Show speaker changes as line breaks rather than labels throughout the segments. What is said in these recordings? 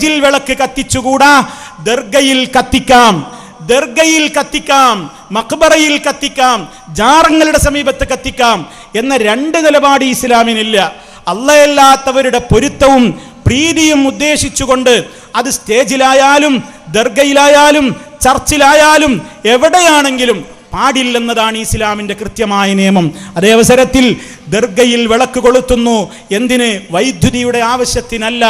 ജിൽ വിളക്ക് കത്തിച്ചുകൂടാ? ദർഗയിൽ കത്തിക്കാം. ദർഗയിൽ കത്തിക്കാം. മക്ബറയിൽ കത്തിക്കാം. ജാറങ്ങളുടെ സമീപത്ത് കത്തിക്കാം. എന്ന രണ്ട് നിലപാട് ഇസ്ലാമിനില്ല. അല്ലയല്ലാത്തവരുടെ പൊരുത്തവും പ്രീതിയും ഉദ്ദേശിച്ചുകൊണ്ട് അത് സ്റ്റേജിലായാലും ദർഗയിലായാലും ചർച്ചിലായാലും എവിടെയാണെങ്കിലും പാടില്ലെന്നതാണ് ഇസ്ലാമിന്റെ കൃത്യമായ നിയമം. അതേ അവസരത്തിൽ ദർഗയിൽ വിളക്ക് കൊളുത്തുന്നു. എന്തിന്? വൈദ്യുതിയുടെ ആവശ്യത്തിനല്ല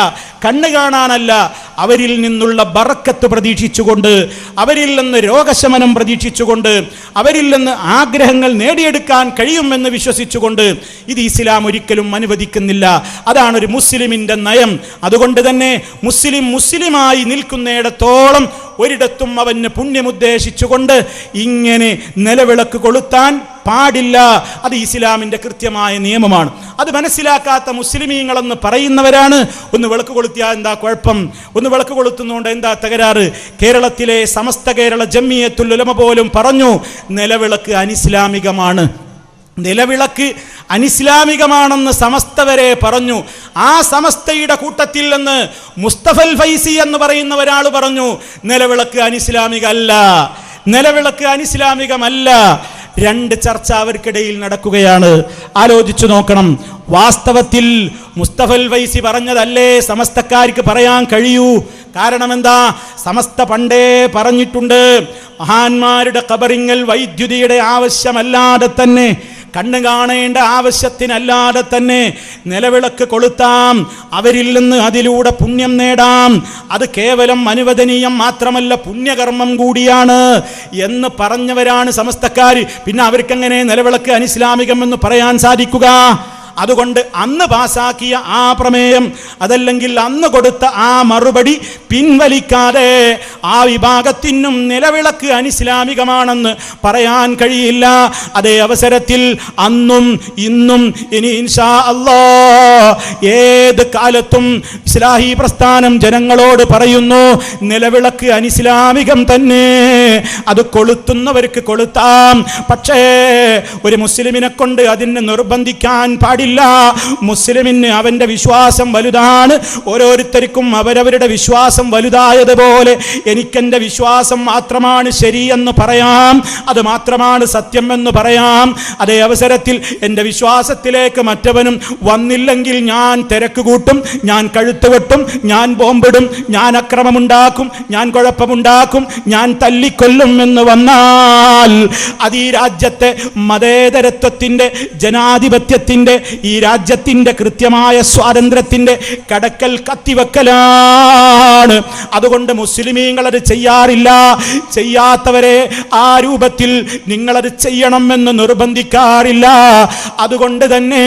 കണ്ണ് കാണാനല്ല. അവരിൽ നിന്നുള്ള ബറക്കത്ത് പ്രതീക്ഷിച്ചുകൊണ്ട് അവരിൽ നിന്ന് രോഗശമനം പ്രതീക്ഷിച്ചുകൊണ്ട് അവരിൽ നിന്ന് ആഗ്രഹങ്ങൾ നേടിയെടുക്കാൻ കഴിയുമെന്ന് വിശ്വസിച്ചുകൊണ്ട് ഇത് ഇസ്ലാം ഒരിക്കലും അനുവദിക്കുന്നില്ല. അതാണ് ഒരു മുസ്ലിമിന്റെ നയം. അതുകൊണ്ട് തന്നെ മുസ്ലിം മുസ്ലിമായി നിൽക്കുന്നിടത്തോളം ഒരിടത്തും അവന് പുണ്യമുദ്ദേശിച്ചുകൊണ്ട് ഇങ്ങനെ നിലവിളക്ക് കൊളുത്താൻ പാടില്ല. അത് ഇസ്ലാമിന്റെ കൃത്യമായ നിയമമാണ്. അത് മനസ്സിലാക്കാത്ത മുസ്ലിമീങ്ങളെന്ന് പറയുന്നവരാണ്. ഒന്ന് വിളക്ക് കൊളുത്തിയാൽ എന്താ കുഴപ്പം? ഒന്ന് വിളക്ക് കൊളുത്തുന്നതുകൊണ്ട് എന്താ തകരാറ്? കേരളത്തിലെ സമസ്ത കേരള ജമ്മിയത്തുൽ ഉലമ പോലും പറഞ്ഞു നിലവിളക്ക് അനിസ്ലാമികമാണ്. നിലവിളക്ക് അനിസ്ലാമികമാണെന്ന് സമസ്തവരെ പറഞ്ഞു. ആ സമസ്തയുടെ കൂട്ടത്തിൽ നിന്ന് മുസ്തഫൽ ഫൈസി എന്ന് പറയുന്ന ഒരാൾ പറഞ്ഞു നിലവിളക്ക് അനിസ്ലാമികമല്ല നിലവിളക്ക് അനിസ്ലാമികമല്ല. രണ്ട് ചർച്ച അവർക്കിടയിൽ നടക്കുകയാണ്. ആലോചിച്ചു നോക്കണം. വാസ്തവത്തിൽ മുസ്തഫൽ വൈസി പറഞ്ഞതല്ലേ? സമസ്തക്കാർക്ക് പറയാൻ കഴിയൂ. കാരണം എന്താ സമസ്ത പണ്ടേ പറഞ്ഞിട്ടുണ്ട്. മഹാന്മാരുടെ കബറിങ്ങൽ വൈദ്യുതിയുടെ ആവശ്യമല്ലാതെ തന്നെ കണ്ണ് കാണേണ്ട ആവശ്യത്തിനല്ലാതെ തന്നെ നിലവിളക്ക് കൊളുത്താം. അവരിൽ നിന്ന് അതിലൂടെ പുണ്യം നേടാം. അത് കേവലം അനുവദനീയം മാത്രമല്ല പുണ്യകർമ്മം കൂടിയാണ് എന്ന് പറഞ്ഞവരാണ് സമസ്തക്കാർ പിന്നെ അവർക്കെങ്ങനെ നിലവിളക്ക് അനിസ്ലാമികം എന്ന് പറയാൻ സാധിക്കുക? അതുകൊണ്ട് അന്ന് പാസാക്കിയ ആ പ്രമേയം അതല്ലെങ്കിൽ അന്ന് കൊടുത്ത ആ മറുപടി പിൻവലിക്കാതെ ആ വിഭാഗത്തിനും നിലവിളക്ക് അനിസ്ലാമികമാണെന്ന് പറയാൻ കഴിയില്ല. അതേ അവസരത്തിൽ അന്നും ഇന്നും ഇനി ഇൻഷാ അല്ലോ ഏത് കാലത്തും ഇസ്ലാഹി പ്രസ്ഥാനം ജനങ്ങളോട് പറയുന്നു നിലവിളക്ക് അനിസ്ലാമികം തന്നെ. അത് കൊളുത്തുന്നവർക്ക് കൊളുത്താം. പക്ഷേ ഒരു മുസ്ലിമിനെ കൊണ്ട് അതിനെ നിർബന്ധിക്കാൻ പാടില്ല. മുസ്ലിമിന് അവന്റെ വിശ്വാസം വലുതാണ്. ഓരോരുത്തർക്കും അവരവരുടെ വിശ്വാസം വലുതായതുപോലെ എനിക്കെന്റെ വിശ്വാസം മാത്രമാണ് ശരിയെന്ന് പറയാം. അത് മാത്രമാണ് സത്യം എന്ന് പറയാം. അതേ അവസരത്തിൽ എന്റെ വിശ്വാസത്തിലേക്ക് മറ്റവനും വന്നില്ലെങ്കിൽ ഞാൻ തിരക്ക് കൂട്ടും ഞാൻ കഴുത്ത് വെട്ടും ഞാൻ ബോംബിടും ഞാൻ അക്രമമുണ്ടാക്കും ഞാൻ കുഴപ്പമുണ്ടാക്കും ഞാൻ തല്ലിക്കൊല്ലും എന്ന് വന്നാൽ അത് ഈ രാജ്യത്തെ മതേതരത്വത്തിന്റെ ജനാധിപത്യത്തിന്റെ ഈ രാജ്യത്തിന്റെ കൃത്യമായ സ്വാതന്ത്ര്യത്തിന്റെ കടക്കൽ കത്തിവെക്കലാണ്. അതുകൊണ്ട് മുസ്ലിമീങ്ങളത് ചെയ്യാറില്ല. ചെയ്യാത്തവരെ ആ രൂപത്തിൽ നിങ്ങളത് ചെയ്യണമെന്ന് നിർബന്ധിക്കാറില്ല. അതുകൊണ്ട് തന്നെ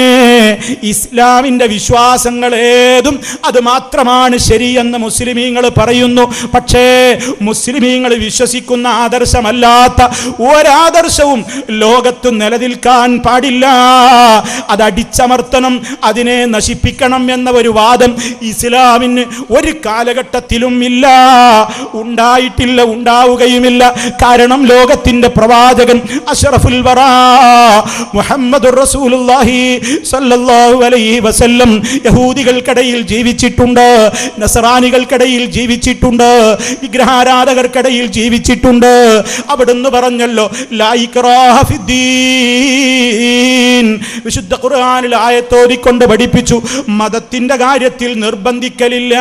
ഇസ്ലാമിന്റെ വിശ്വാസങ്ങൾ ഏതും അത് മാത്രമാണ് ശരിയെന്ന് മുസ്ലിമീങ്ങൾ പറയുന്നു. പക്ഷേ മുസ്ലിമീങ്ങൾ വിശ്വസിക്കുന്ന ആദർശമല്ലാത്ത ഒരാദർശവും ലോകത്ത് നിലനിൽക്കാൻ പാടില്ല. അത് അടിച്ചമർത്തണം അതിനെ നശിപ്പിക്കണം എന്ന ഒരു വാദം ഇസ്ലാമിന് ഒരു കാലഘട്ടത്തിലും ഇല്ല. ഉണ്ടായിട്ടില്ല ഉണ്ടാവുകയുമില്ല. കാരണം ലോകത്തിന്റെ പ്രവാചകൻ അഷറഫുൽ വറാ മുഹമ്മദ് അലൈഹി വസല്ലം യഹൂദികൾക്കിടയിൽ ജീവിച്ചിട്ടുണ്ട് നസറാനികൾക്കിടയിൽ ജീവിച്ചിട്ടുണ്ട് വിഗ്രഹാരാധകർക്കിടയിൽ ജീവിച്ചിട്ടുണ്ട്. അവിടുന്ന് പറഞ്ഞല്ലോ ലാ വിശുദ്ധ വിശുദ്ധ ഖുർആനിൽ ആയത്തോതിക്കൊണ്ട് പഠിപ്പിച്ചു മതത്തിന്റെ കാര്യത്തിൽ നിർബന്ധിക്കലില്ല.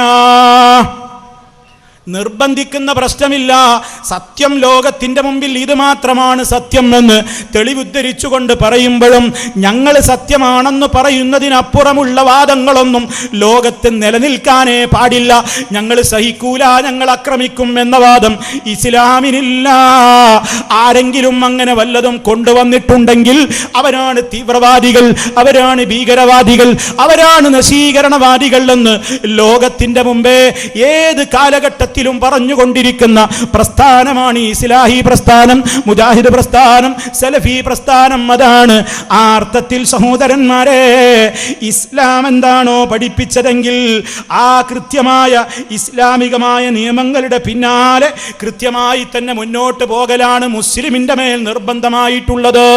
നിർബന്ധിക്കുന്ന പ്രശ്നമില്ല. സത്യം ലോകത്തിന്റെ മുമ്പിൽ ഇത് മാത്രമാണ് സത്യം എന്ന് തെളിവുദ്ധരിച്ചുകൊണ്ട് പറയുമ്പോഴും ഞങ്ങൾ സത്യമാണെന്ന് പറയുന്നതിനപ്പുറമുള്ള വാദങ്ങളൊന്നും ലോകത്ത് നിലനിൽക്കാനേ പാടില്ല. ഞങ്ങൾ സഹിക്കൂല ഞങ്ങൾ ആക്രമിക്കും എന്ന വാദം ഇസ്ലാമിനില്ല. ആരെങ്കിലും അങ്ങനെ വല്ലതും കൊണ്ടുവന്നിട്ടുണ്ടെങ്കിൽ അവരാണ് തീവ്രവാദികൾ അവരാണ് ഭീകരവാദികൾ അവരാണ് നശീകരണവാദികൾ എന്ന് ലോകത്തിന്റെ മുമ്പേ ഏത് കാലഘട്ടത്തിലും പറഞ്ഞുകൊണ്ടിരിക്കുന്ന പ്രസ്ഥാനമാണ് ഇസ്ലാഹി പ്രസ്ഥാനം മുജാഹിദ് പ്രസ്ഥാനം സലഫി പ്രസ്ഥാനം അതാണ്. ആ അർത്ഥത്തിൽ സഹോദരന്മാരെ ഇസ്ലാം എന്താണോ പഠിപ്പിച്ചതെങ്കിൽ ആ കൃത്യമായ ഇസ്ലാമികമായ നിയമങ്ങളുടെ പിന്നാലെ കൃത്യമായി തന്നെ മുന്നോട്ട് പോകലാണ് മുസ്ലിമിന്റെ മേൽ നിർബന്ധമായിട്ടുള്ളത്.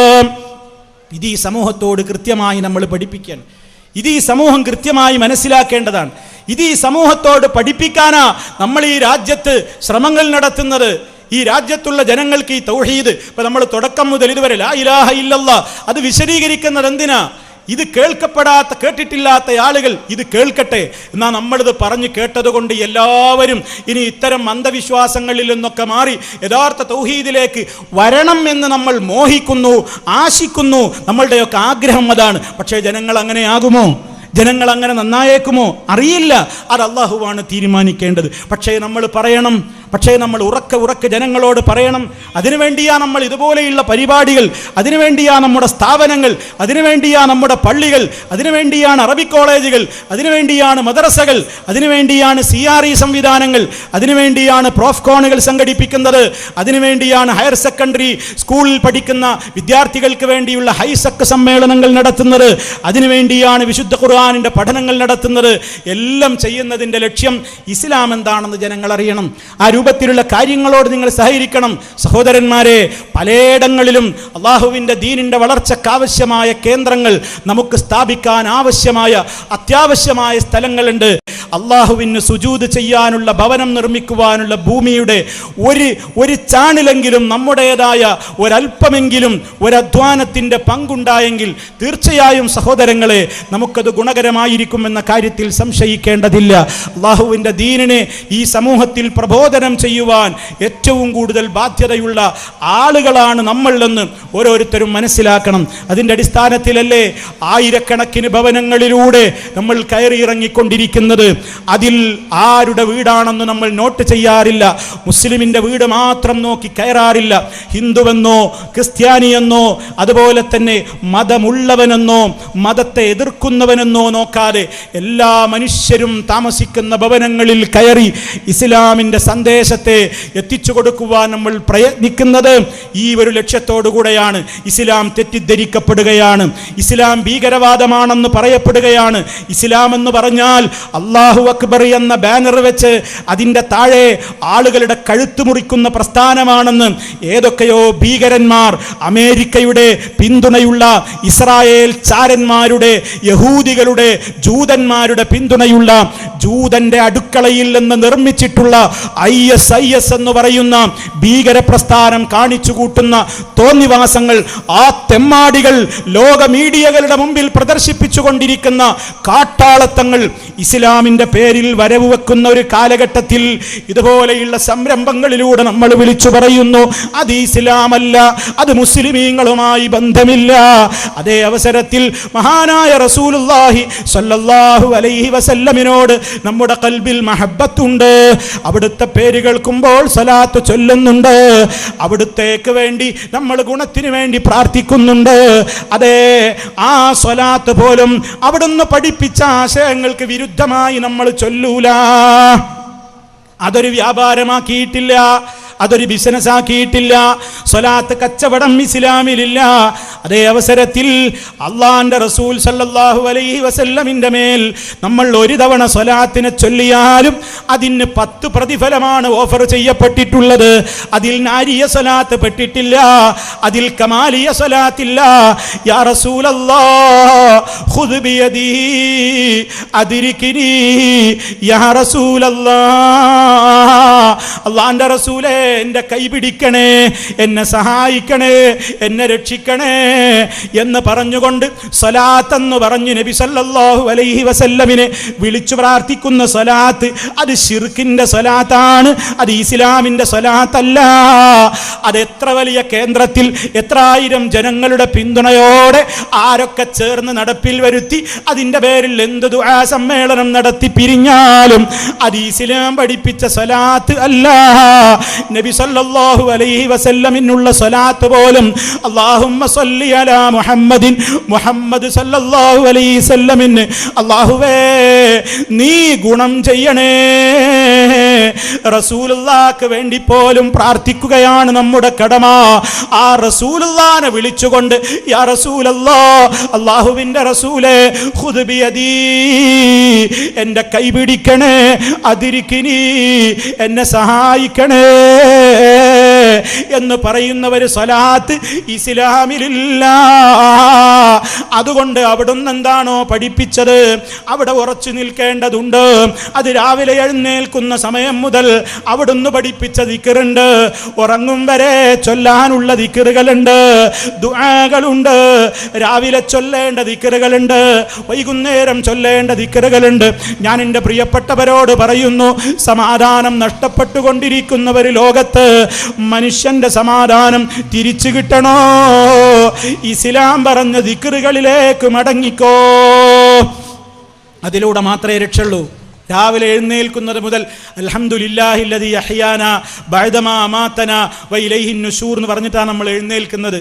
ഇത് ഈ സമൂഹത്തോട് കൃത്യമായി നമ്മൾ പഠിപ്പിക്കാൻ ഇത് ഈ സമൂഹം കൃത്യമായി മനസ്സിലാക്കേണ്ടതാണ്. ഇത് ഈ സമൂഹത്തോട് പഠിപ്പിക്കാനാ നമ്മൾ ഈ രാജ്യത്ത് ശ്രമങ്ങൾ നടത്തുന്നത്. ഈ രാജ്യത്തുള്ള ജനങ്ങൾക്ക് ഈ തൗഹീദ്. ഇപ്പൊ നമ്മൾ തുടക്കം മുതൽ ഇതുവരെ ലാ ഇലാഹ ഇല്ലല്ല. അത് വിശദീകരിക്കുന്നത് എന്തിനാ ഇത് കേൾക്കപ്പെടാത്ത കേട്ടിട്ടില്ലാത്ത ആളുകൾ ഇത് കേൾക്കട്ടെ എന്നാ നമ്മളിത് പറഞ്ഞു കേട്ടതുകൊണ്ട് എല്ലാവരും ഇനി ഇത്തരം അന്ധവിശ്വാസങ്ങളിൽ നിന്നൊക്കെ മാറി യഥാർത്ഥ തൗഹീദിലേക്ക് വരണം എന്ന് നമ്മൾ മോഹിക്കുന്നു ആശിക്കുന്നു. നമ്മളുടെയൊക്കെ ആഗ്രഹം അതാണ്. പക്ഷേ ജനങ്ങൾ അങ്ങനെയാകുമോ ജനങ്ങൾ അങ്ങനെ നന്നായേക്കുമോ? അറിയില്ല. അത് അള്ളാഹുവാണ് തീരുമാനിക്കേണ്ടത്. പക്ഷേ നമ്മൾ പറയണം പക്ഷേ നമ്മൾ ഉറക്ക ഉറക്ക ജനങ്ങളോട് പറയണം അതിനുവേണ്ടിയാ നമ്മൾ ഇതുപോലെയുള്ള പരിപാടികൾ അതിനുവേണ്ടിയാ നമ്മുടെ സ്ഥാപനങ്ങൾ അതിനുവേണ്ടിയാ നമ്മുടെ പള്ളികൾ അതിനുവേണ്ടിയാണ് അറബി കോളേജുകൾ അതിനുവേണ്ടിയാണ് മദ്രസകൾ അതിനുവേണ്ടിയാണ് സി ആർ ഇ സംവിധാനങ്ങൾ അതിനുവേണ്ടിയാണ് പ്രോഫ്കോണുകൾ സംഘടിപ്പിക്കുന്നത് അതിനുവേണ്ടിയാണ് ഹയർ സെക്കൻഡറി സ്കൂളിൽ പഠിക്കുന്ന വിദ്യാർത്ഥികൾക്ക് വേണ്ടിയുള്ള ഹൈസെക് സമ്മേളനങ്ങൾ നടത്തുന്നത് അതിനുവേണ്ടിയാണ് വിശുദ്ധ ഖുർആാനിന്റെ പഠനങ്ങൾ നടത്തുന്നത്. എല്ലാം ചെയ്യുന്നതിന്റെ ലക്ഷ്യം ഇസ്ലാം എന്താണെന്ന് ജനങ്ങൾ അറിയണം. ആ രൂപത്തിലുള്ള കാര്യങ്ങളോട് നിങ്ങൾ സഹകരിക്കണം. സഹോദരന്മാരെ പലയിടങ്ങളിലും അള്ളാഹുവിന്റെ ദീനിന്റെ വളർച്ചക്കാവശ്യമായ കേന്ദ്രങ്ങൾ നമുക്ക് സ്ഥാപിക്കാൻ ആവശ്യമായ അത്യാവശ്യമായ സ്ഥലങ്ങളുണ്ട്. അള്ളാഹുവിന് സുജൂത് ചെയ്യാനുള്ള ഭവനം നിർമ്മിക്കുവാനുള്ള ഭൂമിയുടെ ഒരു ഒരു ചാണിലെങ്കിലും നമ്മുടേതായ ഒരല്പമെങ്കിലും ഒരധ്വാനത്തിന്റെ പങ്കുണ്ടായെങ്കിൽ തീർച്ചയായും സഹോദരങ്ങളെ നമുക്കത് ഗുണകരമായിരിക്കുമെന്ന കാര്യത്തിൽ സംശയിക്കേണ്ടതില്ല. അള്ളാഹുവിന്റെ ദീനിനെ ഈ സമൂഹത്തിൽ പ്രബോധനം ചെയ്യുവാൻ ഏറ്റവും കൂടുതൽ ബാധ്യതയുള്ള ആളുകളാണ് നമ്മളെന്ന് ഓരോരുത്തരും മനസ്സിലാക്കണം. അതിന്റെ അടിസ്ഥാനത്തിലല്ലേ ആയിരക്കണക്കിന് ഭവനങ്ങളിലൂടെ നമ്മൾ കയറിയിറങ്ങിക്കൊണ്ടിരിക്കുന്നത്. അതിൽ ആരുടെ വീടാണെന്ന് നമ്മൾ നോട്ട് ചെയ്യാറില്ല. മുസ്ലിമിന്റെ വീട് മാത്രം നോക്കി കയറാറില്ല. ഹിന്ദുവെന്നോ ക്രിസ്ത്യാനിയെന്നോ അതുപോലെ തന്നെ മതമുള്ളവനെന്നോ മതത്തെ എതിർക്കുന്നവനെന്നോ നോക്കാതെ എല്ലാ മനുഷ്യരും താമസിക്കുന്ന ഭവനങ്ങളിൽ കയറി ഇസ്ലാമിന്റെ സന്ദേശത്തെ എത്തിച്ചു കൊടുക്കുവാൻ നമ്മൾ പ്രയത്നിക്കുന്നത് ഈ ഒരു ലക്ഷ്യത്തോടുകൂടെയാണ് ഇസ്ലാം തെറ്റിദ്ധരിക്കപ്പെടുകയാണ്. ഇസ്ലാം ഭീകരവാദമാണെന്ന് പറയപ്പെടുകയാണ്. ഇസ്ലാം എന്ന് പറഞ്ഞാൽ അള്ളാഹു അക്ബർ എന്ന ബാനർ വെച്ച് അതിന്റെ താഴെ ആളുകളുടെ കഴുത്ത് മുറിക്കുന്ന പ്രസ്ഥാനമാണെന്ന് ഏതൊക്കെയോ ഭീകരന്മാർ അമേരിക്കയുടെ പിന്തുണയുള്ള ഇസ്രായേൽ ചാരന്മാരുടെ യഹൂദികളുടെ ജൂതന്മാരുടെ പിന്തുണയുള്ള ജൂതന്റെ അടുക്കളയിൽ നിന്ന് നിർമ്മിച്ചിട്ടുള്ള ഐ എസ് ഐ എസ് എന്ന് പറയുന്ന ഭീകര പ്രസ്ഥാനം കാണിച്ചു കൂട്ടുന്ന തോന്നിവാസങ്ങൾ ആ തെമ്മാടികൾ ലോക മീഡിയകളുടെ മുമ്പിൽ പ്രദർശിപ്പിച്ചു കാട്ടാളത്തങ്ങൾ കാട്ടാളത്തങ്ങൾ ഇസ്ലാമിന്റെ പേരിൽ വരവ് വെക്കുന്ന ഒരു കാലഘട്ടത്തിൽ ഇതുപോലെയുള്ള സംരംഭങ്ങളിലൂടെ നമ്മൾ വിളിച്ചു പറയുന്നു അത് ഇസ്ലാമല്ല അത് മുസ്ലിമീങ്ങളുമായി ബന്ധമില്ല. അതേ അവസരത്തിൽ മഹാനായ റസൂലുള്ളാഹി സ്വല്ലല്ലാഹു അലൈഹി വസല്ലമിനോട് നമ്മുടെ കൽബിൽ മഹബത്തുണ്ട് അവിടുത്തെ പേര് കേൾക്കുമ്പോൾ സലാത്ത് ചൊല്ലുന്നുണ്ട്. അവിടുത്തേക്ക് വേണ്ടി നമ്മൾ ഗുണത്തിന് വേണ്ടി പ്രാർത്ഥിക്കുന്നുണ്ട്. അതേ ആ സ്വലാത്ത് പോലും അവിടുന്ന് പഠിപ്പിച്ച ആശയങ്ങൾക്ക് വിരുദ്ധമായി നമ്മൾ ചൊല്ലൂല. അതൊരു വ്യാപാരമാക്കിയിട്ടില്ല. അതൊരു ബിസിനസ് ആക്കിയിട്ടില്ല. സ്വലാത്ത് കച്ചവടം ഇസ്ലാമിലില്ല. അതേ അവസരത്തിൽ അള്ളാന്റെ റസൂൽ സല്ലാഹു അലൈഹി വസല്ലമിന്റെ മേൽ നമ്മൾ ഒരു തവണ സ്വലാത്തിനെ ചൊല്ലിയാലും അതിന് പത്ത് പ്രതിഫലമാണ് ഓഫർ ചെയ്യപ്പെട്ടിട്ടുള്ളത്. അതിൽ നാരിയ സ്വലാത്ത് പെട്ടിട്ടില്ല. അതിൽ കമാലിയ സ്വലാത്തില്ല. യാ യാ റസൂലല്ലാ അള്ളാന്റെ റസൂലേ എന്റെ കൈ പിടിക്കണേ എന്നെ സഹായിക്കണേ എന്നെ രക്ഷിക്കണേ എന്ന് പറഞ്ഞുകൊണ്ട് സ്വലാത്തെന്ന് പറഞ്ഞു നബി സല്ലല്ലാഹു അലൈഹി വസല്ലമിനെ വിളിച്ചു പ്രാർത്ഥിക്കുന്ന സലാത്ത് അത് ഷിർക്കിന്റെ സലാത്താണ് അത് ഇസ്ലാമിന്റെ സ്വലാത്തല്ല. അത് എത്ര വലിയ കേന്ദ്രത്തിൽ എത്ര ആയിരം ജനങ്ങളുടെ പിന്തുണയോടെ ആരൊക്കെ ചേർന്ന് നടപ്പിൽ വരുത്തി അതിന്റെ പേരിൽ എന്ത് ദുആ സമ്മേളനം നടത്തി പിരിഞ്ഞാലും അത് ഇസ്ലാം പഠിപ്പിച്ച സലാത്ത് അല്ല. നബി സല്ലല്ലാഹു അലൈഹി വസല്ലമിനുള്ള സ്വലാത്ത് പോലും അല്ലാഹുമ്മ സല്ലി അലാ മുഹമ്മദിൻ മുഹമ്മദ് സല്ലല്ലാഹു അലൈഹി വസല്ലമിന് അല്ലാഹുവേ നീ ഗുണം ചെയ്യണേ. റസൂലുള്ളാക്ക് വേണ്ടി പോലും പ്രാർത്ഥിക്കുകയാണ് നമ്മുടെ കടമ. ആ റസൂലുള്ളാനെ വിളിച്ചുകൊണ്ട് യാ റസൂലല്ലാ അള്ളാഹുവിന്റെ റസൂലേ ഖുദ് ബിയദീ എന്റെ കൈ പിടിക്കണേ അതിരിക്കിനി എന്നെ സഹായിക്കണേ. എന്ന് പറയുന്നവർ സ്വലാത്ത് ഇസ്ലാമിലില്ല. അതുകൊണ്ട് അവിടുന്ന് എന്താണോ പഠിപ്പിച്ചത്? അവിടെ ഉറച്ചു നിൽക്കേണ്ടതുണ്ട്. അത് രാവിലെ എഴുന്നേൽക്കുന്ന സമയം മുതൽ അവിടുന്ന് പഠിപ്പിച്ച ദിക്കറുണ്ട് ഉറങ്ങും വരെ ചൊല്ലാനുള്ള ദിക്കറുകളുണ്ട് ദുആകളുണ്ട്. രാവിലെ ചൊല്ലേണ്ട ദിക്കറുകളുണ്ട് വൈകുന്നേരം ചൊല്ലേണ്ട ദിക്കറുകളുണ്ട് ഞാൻ എന്റെ പ്രിയപ്പെട്ടവരോട് പറയുന്നു സമാധാനം നഷ്ടപ്പെട്ടുകൊണ്ടിരിക്കുന്നവർ ലോകത്ത് മനുഷ്യന്റെ സമാധാനം തിരിച്ചു കിട്ടണോ? ഇസ്ലാം പറഞ്ഞ ദിക്കറുകളിലേക്ക് മടങ്ങിക്കോ? അതിലൂടെ മാത്രമേ രക്ഷയുള്ളൂ. രാവിലെ എഴുന്നേൽക്കുന്നത് മുതൽ അലഹമുല്ലാഹില്ലതി അഹ്യാന ബഅദമാ അമാതന വൈലൈഹിൻ നുഷൂർ എന്ന് പറഞ്ഞിട്ടാണ് നമ്മൾ എഴുന്നേൽക്കുന്നത്.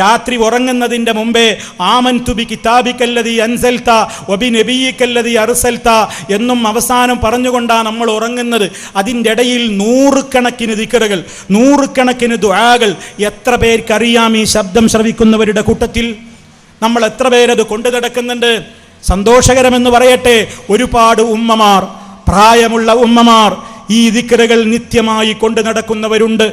രാത്രി ഉറങ്ങുന്നതിന്റെ മുമ്പേ ആമൻ തുബി കിതാബിക്കല്ലതി അൻസൽത്ത ഒബി നബിയിക്കല്ലതി അറുസൽത്ത എന്നും അവസാനം പറഞ്ഞുകൊണ്ടാണ് നമ്മൾ ഉറങ്ങുന്നത്. അതിന്റെ ഇടയിൽ നൂറുകണക്കിന് ദിക്കറുകൾ നൂറുകണക്കിന് ദുആകൾ. എത്ര പേർക്കറിയാം ഈ ശബ്ദം ശ്രവിക്കുന്നവരുടെ കൂട്ടത്തിൽ? നമ്മൾ എത്ര പേരത് കൊണ്ടു നടക്കുന്നുണ്ട്? സന്തോഷകരമെന്ന് പറയട്ടെ ഒരുപാട് ഉമ്മമാർ പ്രായമുള്ള ഉമ്മമാർ ഈ ദിക്കറുകൾ നിത്യമായി കൊണ്ടു നടക്കുന്നവരുണ്ട്.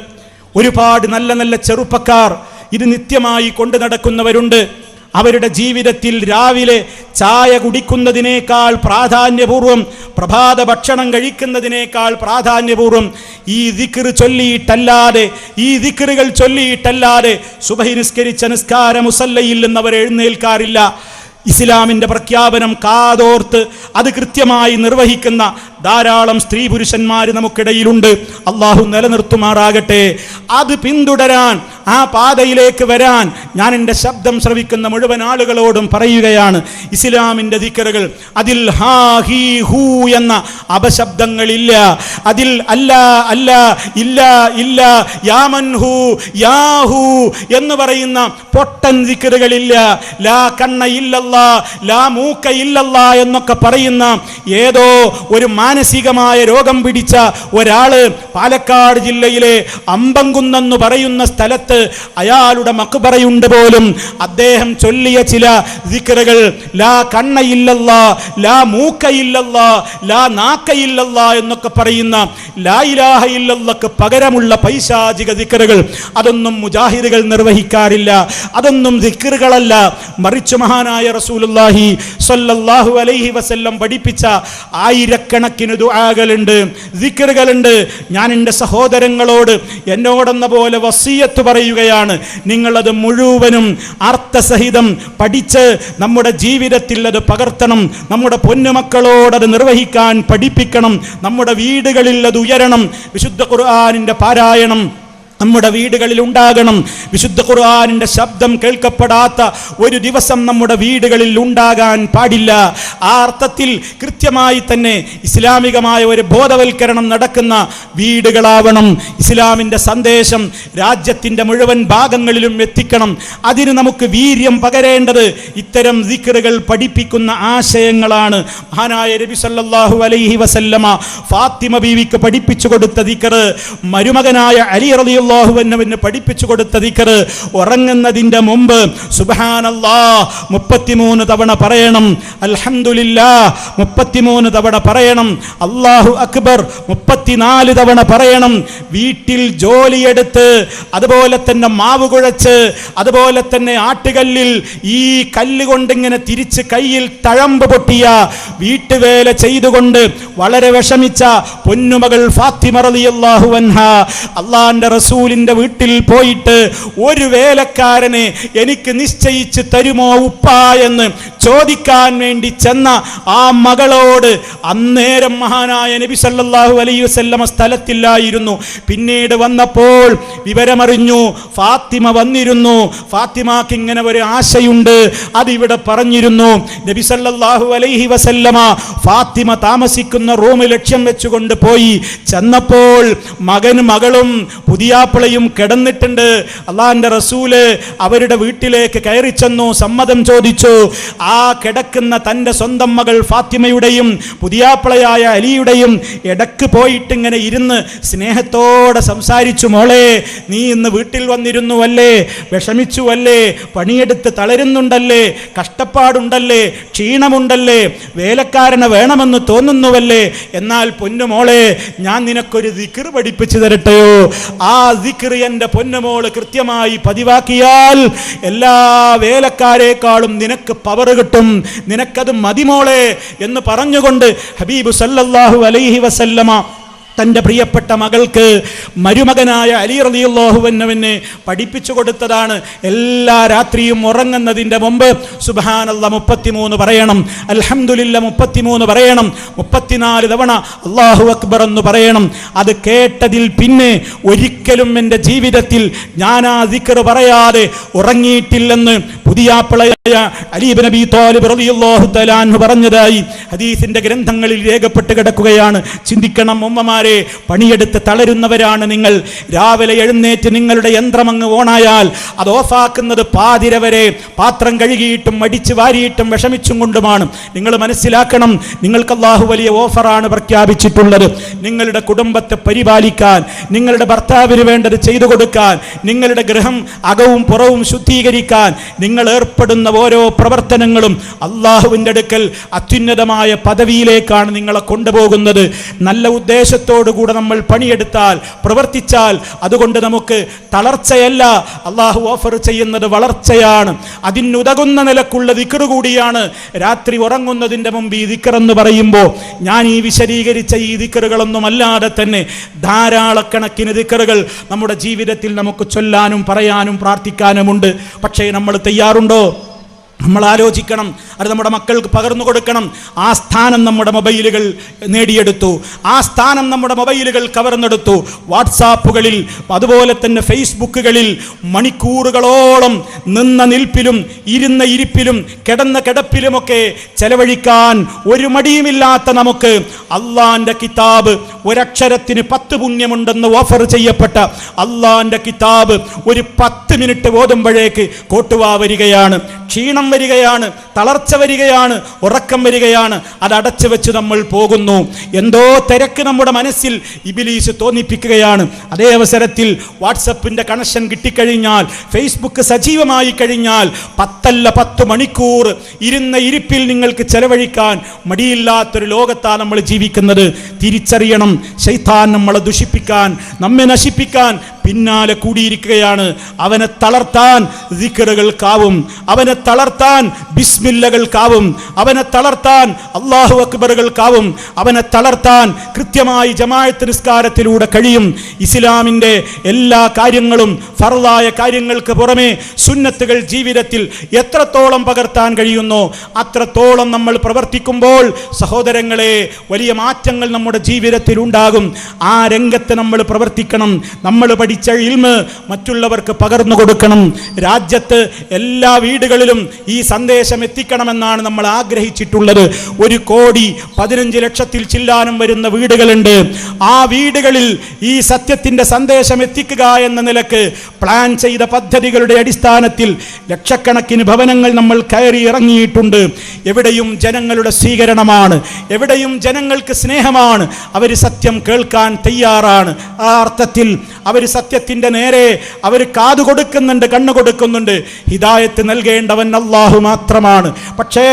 ഒരുപാട് നല്ല നല്ല ചെറുപ്പക്കാർ ഇത് നിത്യമായി കൊണ്ടു നടക്കുന്നവരുണ്ട്. അവരുടെ ജീവിതത്തിൽ രാവിലെ ചായ കുടിക്കുന്നതിനേക്കാൾ പ്രാധാന്യപൂർവം പ്രഭാത ഭക്ഷണം കഴിക്കുന്നതിനേക്കാൾ പ്രാധാന്യപൂർവം ഈ ദിക്ർ ചൊല്ലിയിട്ടല്ലാതെ ഈ ദിക്റുകൾ ചൊല്ലിയിട്ടല്ലാതെ സുബഹി നിസ്കരിച്ച നിസ്കാര മുസല്ലയിൽ നിന്ന് അവർ എഴുന്നേൽക്കാറില്ല. ഇസ്ലാമിന്റെ പ്രഖ്യാപനം കാതോർത്ത് അത് കൃത്യമായി നിർവഹിക്കുന്ന ധാരാളം സ്ത്രീ പുരുഷന്മാർ നമുക്കിടയിലുണ്ട്. അള്ളാഹു നിലനിർത്തുമാറാകട്ടെ. അത് പിന്തുടരാൻ ആ പാതയിലേക്ക് വരാൻ ഞാൻ എന്റെ ശബ്ദം ശ്രവിക്കുന്ന മുഴുവൻ ആളുകളോടും പറയുകയാണ്. ഇസ്ലാമിന്റെ ദിക്കറുകൾ അതിൽ ഹാ ഹീ ഹൂ എന്ന അപശബ്ദങ്ങളില്ല. അതിൽ അല്ല അല്ല ഇല്ല ഇല്ല യാമൻ ഹൂ യാഹൂ എന്ന് പറയുന്ന പൊട്ടൻ ദിക്കറുകളില്ല. ലാ കണ്ണ ഇല്ലല്ല ലാ മൂക്ക ഇല്ലല്ല എന്നൊക്കെ പറയുന്ന ഏതോ ഒരു മാനസികമായ രോഗം പിടിച്ച ഒരാൾ പാലക്കാട് ജില്ലയിലെ അമ്പംകുന്നെന്ന് പറയുന്ന സ്ഥലത്ത് അയാളുടെ മക്ബറയുണ്ട് പോലും. അദ്ദേഹം ചൊല്ലിയ ചില ദിക്കറുകൾ ലാ കണ്ണയില്ലല്ല ലാ മൂക്കയില്ലല്ല ലാ നാക്കയില്ലല്ല എന്നൊക്കെ പറയുന്ന ലാ ഇലാഹ ഇല്ലല്ലക്ക് പകരമുള്ള പൈശാചിക ദിക്കറുകൾ അതൊന്നും മുജാഹിദുകൾ നിർവഹിക്കാറില്ല. അതൊന്നും ദിക്കറുകളല്ല മറിച്ച് മഹാനായ റസൂലുള്ളാഹി സ്വല്ലല്ലാഹു അലൈഹി വസല്ലം പഠിപ്പിച്ച ആയിരക്കണക്കിന് ദുആകളുണ്ട് ദിക്കറുകളുണ്ട് ഞാൻ എന്റെ സഹോദരങ്ങളോട് എന്നോടെന്ന പോലെ വസീയത്ത് പറയുകയാണ്. നിങ്ങളത് മുഴുവനും അർത്ഥസഹിതം പഠിച്ച് നമ്മുടെ ജീവിതത്തിൽ അത് പകർത്തണം. നമ്മുടെ പൊന്നുമക്കളോടത് നിർവഹിക്കാൻ പഠിപ്പിക്കണം. നമ്മുടെ വീടുകളിൽ അത് ഉയരണം. വിശുദ്ധ ഖുർആാനിന്റെ പാരായണം നമ്മുടെ വീടുകളിൽ ഉണ്ടാകണം. വിശുദ്ധ ഖുർആാനിന്റെ ശബ്ദം കേൾക്കപ്പെടാത്ത ഒരു ദിവസം നമ്മുടെ വീടുകളിൽ ഉണ്ടാകാൻ പാടില്ല. ആ അർത്ഥത്തിൽ കൃത്യമായി തന്നെ ഇസ്ലാമികമായ ഒരു ബോധവൽക്കരണം നടക്കുന്ന വീടുകളാവണം. ഇസ്ലാമിന്റെ സന്ദേശം രാജ്യത്തിന്റെ മുഴുവൻ ഭാഗങ്ങളിലും എത്തിക്കണം. അതിന് നമുക്ക് വീര്യം പകരേണ്ടത് ഇത്തരം ദിക്കറുകൾ പഠിപ്പിക്കുന്ന ആശയങ്ങളാണ്. മഹാനായ നബി സല്ലാഹു അലൈഹി വസല്ലമ ഫാത്തിമ ബീവിക്ക് പഠിപ്പിച്ചു കൊടുത്ത ദിക്കറ് മരുമകനായ അലി റളിയല്ലാഹു എന്നവന് പഠിപ്പിച്ചു കൊടുത്ത ദിക്കറ് ഉറങ്ങുന്നതിന്റെ മുമ്പ് സുബ്ഹാനല്ലാ മുപ്പത്തിമൂന്ന് തവണ പറയണം അൽഹംദുലില്ലാ മുപ്പത്തിമൂന്ന് തവണ പറയണം അള്ളാഹു അക്ബർ മുപ്പത്തിനാല് തവണ പറയണം വീട്ടിൽ ജോലിയെടുത്ത് അതുപോലെ തന്നെ മാവ് കുഴച്ച് അതുപോലെ തന്നെ ആട്ടുകല്ലിൽ ഈ കല്ല് കൊണ്ടിങ്ങനെ തിരിച്ച് കയ്യിൽ തഴമ്പ് പൊട്ടിയ വീട്ടുവേല ചെയ്തുകൊണ്ട് വളരെ വിഷമിച്ച പൊന്നുമകൾ ഫാത്തിമ റളിയല്ലാഹു അൻഹ അള്ളാന്റെ റസൂലിന്റെ വീട്ടിൽ പോയിട്ട് ഒരു വേലക്കാരനെ എനിക്ക് നിശ്ചയിച്ച് തരുമോ ഉപ്പ എന്ന് ചോദിക്കാൻ വേണ്ടി ചെന്ന ആ മകളോട് അന്നേരം മഹാനായ നബി സല്ലാഹു അലൈ വസല്ലമ സ്ഥലത്തില്ലായിരുന്നു. പിന്നീട് വന്നപ്പോൾ വിവരമറിഞ്ഞു ഫാത്തിമ വന്നിരുന്നു. ഫാത്തിമാക്ക് ഇങ്ങനെ ഒരു ആശയുണ്ട്. അതിവിടെ പറഞ്ഞിരുന്നു നബി സല്ലാഹു അലൈഹി വസല്ലമ ഫാത്തിമ താമസിക്കുന്ന റൂം ലക്ഷ്യം വെച്ചുകൊണ്ട് പോയി. ചെന്നപ്പോൾ മകൻ മകളും പുതിയാപ്പിളയും കിടന്നിട്ടുണ്ട്. അള്ളാഹിന്റെ റസൂൽ അവരുടെ വീട്ടിലേക്ക് കയറി ചെന്നു സമ്മതം ചോദിച്ചു. ആ കിടക്കുന്ന തന്റെ സ്വന്തം മകൾ ഫാത്തിമയുടെയും പുതിയാപ്പിളയായ അലിയുടെയും ഇടയ്ക്ക് പോയിട്ട് ഇങ്ങനെ ഇരുന്ന് സ്നേഹത്തോടെ സംസാരിച്ചു മോളെ നീ ഇന്ന് വീട്ടിൽ വന്നിരുന്നു അല്ലേ വിഷമിച്ചു അല്ലേ പണിയെടുത്ത് തളരുന്നുണ്ടല്ലേ? കഷ്ടപ്പാടുണ്ടല്ലേ? ക്ഷീണമുണ്ടല്ലേ? വേലക്കാരനെ വേണമെന്ന് തോന്നുന്നുവല്ലേ? എന്നാൽ പൊന്നു പൊന്നുമോളെ ഞാൻ നിനക്കൊരു ദിക്കർ പഠിപ്പിച്ചു തരട്ടെയോ? ആ ദിക്ർ എന്റെ പൊന്നമോൾ കൃത്യമായി പതിവാക്കിയാൽ എല്ലാ വേലക്കാരേക്കാളും നിനക്ക് പവർ കിട്ടും. നിനക്കത് മതിമോളെ എന്ന് പറഞ്ഞുകൊണ്ട് ഹബീബ് സല്ലല്ലാഹു അലൈഹി വസല്ലമ തന്റെ പ്രിയപ്പെട്ട മകൾക്ക് മരുമകനായ അലി റളിയല്ലാഹുവിനെ പഠിപ്പിച്ചു കൊടുത്തതാണ്. എല്ലാ രാത്രിയും ഉറങ്ങുന്നതിന്റെ മുമ്പ് സുബഹാനല്ല മുപ്പത്തിമൂന്ന് പറയണം. അലഹമുല്ല മുപ്പത്തിമൂന്ന് പറയണം. മുപ്പത്തിനാല് തവണ അള്ളാഹു അക്ബർ എന്ന് പറയണം. അത് കേട്ടതിൽ പിന്നെ ഒരിക്കലും എന്റെ ജീവിതത്തിൽ ഞാൻ ആ ദിക്കർ പറയാതെ ഉറങ്ങിയിട്ടില്ലെന്ന് പുതിയാപ്പിളയായ അലീബ് നബി താലിബ് റളിയല്ലാഹു തആല അൻഹു പറഞ്ഞതായി ഹദീസിന്റെ ഗ്രന്ഥങ്ങളിൽ രേഖപ്പെട്ട് കിടക്കുകയാണ്. ചിന്തിക്കണം ഉമ്മമാരെ പണിയെടുത്ത് തളരുന്നവരാണ് നിങ്ങൾ. രാവിലെ എഴുന്നേറ്റ് നിങ്ങളുടെ യന്ത്രം അങ്ങ് ഓണായാൽ അത് ഓഫാക്കുന്നത് പാതിര വരെ പാത്രം കഴുകിയിട്ടും മടിച്ച് വാരിയിട്ടും വിഷമിച്ചും കൊണ്ടുമാണ്. നിങ്ങൾ മനസ്സിലാക്കണം നിങ്ങൾക്ക് അള്ളാഹു വലിയ ഓഫറാണ് പ്രഖ്യാപിച്ചിട്ടുള്ളത്. നിങ്ങളുടെ കുടുംബത്തെ പരിപാലിക്കാൻ നിങ്ങളുടെ ഭർത്താവിന് വേണ്ടത് ചെയ്തു കൊടുക്കാൻ നിങ്ങളുടെ ഗൃഹം അകവും പുറവും ശുദ്ധീകരിക്കാൻ നിങ്ങൾ ഏർപ്പെടുന്ന ഓരോ പ്രവർത്തനങ്ങളും അള്ളാഹുവിന്റെ അടുക്കൽ അത്യുന്നതമായ പദവിയിലേക്കാണ് നിങ്ങളെ കൊണ്ടുപോകുന്നത്. നല്ല ഉദ്ദേശത്തോടുകൂടെ നമ്മൾ പണിയെടുത്താൽ പ്രവർത്തിച്ചാൽ അതുകൊണ്ട് നമുക്ക് തളർച്ചയല്ല. അള്ളാഹു ഓഫർ ചെയ്യുന്നത് വളർച്ചയാണ്. അതിനുതകുന്ന നിലക്കുള്ള ദിക്കറ് കൂടിയാണ്. രാത്രി ഉറങ്ങുന്നതിന്റെ മുമ്പ് ഈ ദിക്കറെന്ന് പറയുമ്പോൾ ഞാൻ ഈ വിശദീകരിച്ച ഈ ദിക്കറുകളൊന്നും അല്ലാതെ തന്നെ ധാരാളക്കണക്കിന് ദിക്കറുകൾ നമ്മുടെ ജീവിതത്തിൽ നമുക്ക് ചൊല്ലാനും പറയാനും പ്രാർത്ഥിക്കാനുമുണ്ട്. പക്ഷേ നമ്മൾ തയ്യാറുണ്ടോ നമ്മൾ ആലോചിക്കണം അത് നമ്മുടെ മക്കൾക്ക് പകർന്നു കൊടുക്കണം. ആ സ്ഥാനം നമ്മുടെ മൊബൈലുകൾ നേടിയെടുത്തു. ആ സ്ഥാനം നമ്മുടെ മൊബൈലുകൾ കവർന്നെടുത്തു. വാട്സാപ്പുകളിൽ അതുപോലെ തന്നെ ഫേസ്ബുക്കുകളിൽ മണിക്കൂറുകളോളം നിന്ന നിൽപ്പിലും ഇരുന്ന ഇരിപ്പിലും കിടന്ന കിടപ്പിലുമൊക്കെ ചെലവഴിക്കാൻ ഒരു മടിയുമില്ലാത്ത നമുക്ക് അള്ളാന്റെ കിതാബ് ഒരക്ഷരത്തിന് പത്ത് പുണ്യമുണ്ടെന്ന് ഓഫർ ചെയ്യപ്പെട്ട അള്ളാന്റെ കിതാബ് ഒരു പത്ത് മിനിറ്റ് ഓതുമ്പോഴേക്ക് കോട്ടുവാ വരികയാണ്. ക്ഷീണം വരികയാണ് തളർച്ച വരികയാണ് ഉറക്കം വരികയാണ്. അത് അടച്ചു വെച്ച് നമ്മൾ പോകുന്നു. എന്തോ തിരക്ക് നമ്മുടെ മനസ്സിൽ ഇബിലീസ് തോന്നിപ്പിക്കുകയാണ്. അതേ അവസരത്തിൽ വാട്സപ്പിന്റെ കണക്ഷൻ കിട്ടിക്കഴിഞ്ഞാൽ ഫേസ്ബുക്ക് സജീവമായി കഴിഞ്ഞാൽ പത്തല്ല പത്ത് മണിക്കൂർ ഇരുന്ന ഇരിപ്പിൽ നിങ്ങൾക്ക് ചെലവഴിക്കാൻ മടിയില്ലാത്തൊരു ലോകത്താണ് നമ്മൾ ജീവിക്കുന്നത്. തിരിച്ചറിയണം ശൈത്താൻ നമ്മളെ ദുഷിപ്പിക്കാൻ നമ്മെ നശിപ്പിക്കാൻ പിന്നാലെ കൂടിയിരിക്കുകയാണ്. അവനെ തളർത്താൻ ദിക്കറുകൾക്കാവും അവനെ തളർത്താൻ ബിസ്മില്ലകൾക്കാവും അവനെ തളർത്താൻ അള്ളാഹു അക്ബറുകൾക്കാവും അവനെ തളർത്താൻ കൃത്യമായി ജമായത്ത് നിസ്കാരത്തിലൂടെ കഴിയും. ഇസ്ലാമിന്റെ എല്ലാ കാര്യങ്ങളും ഫറലായ കാര്യങ്ങൾക്ക് പുറമെ സുന്നത്തുകൾ ജീവിതത്തിൽ എത്രത്തോളം പകർത്താൻ കഴിയുന്നു അത്രത്തോളം നമ്മൾ പ്രവർത്തിക്കുമ്പോൾ സഹോദരങ്ങളെ വലിയ മാറ്റങ്ങൾ നമ്മുടെ ജീവിതത്തിൽ ഉണ്ടാകും ആ രംഗത്ത് നമ്മൾ പ്രവർത്തിക്കണം. നമ്മൾ പഠിച്ച ഇൽമ് മറ്റുള്ളവർക്ക് പകർന്നു കൊടുക്കണം. രാജ്യത്ത് എല്ലാ വീടുകളിലും ഈ സന്ദേശം എത്തിക്കണമെന്നാണ് നമ്മൾ ആഗ്രഹിച്ചിട്ടുള്ളത്. ഒരു കോടി പതിനഞ്ച് ലക്ഷത്തിൽ ചില്ലാനും വരുന്ന വീടുകളുണ്ട്. ആ വീടുകളിൽ ഈ സത്യത്തിന്റെ സന്ദേശം എത്തിക്കുക എന്ന നിലയ്ക്ക് പ്ലാൻ ചെയ്ത പദ്ധതികളുടെ അടിസ്ഥാനത്തിൽ ലക്ഷക്കണക്കിന് ഭവനങ്ങൾ നമ്മൾ കയറി ഇറങ്ങിയിട്ടുണ്ട്. എവിടെയും ജനങ്ങളുടെ സ്വീകരണമാണ്. എവിടെയും ജനങ്ങൾക്ക് സ്നേഹമാണ്. അവർ സത്യം കേൾക്കാൻ തയ്യാറാണ്. ആ അർത്ഥത്തിൽ അവർ സത്യത്തിന്റെ നേരെ അവർ കാതു കൊടുക്കുന്നുണ്ട് കണ്ണു കൊടുക്കുന്നുണ്ട്. ഹിദായത്ത് നൽകേണ്ടവൻ അള്ളാഹു മാത്രമാണ്. പക്ഷേ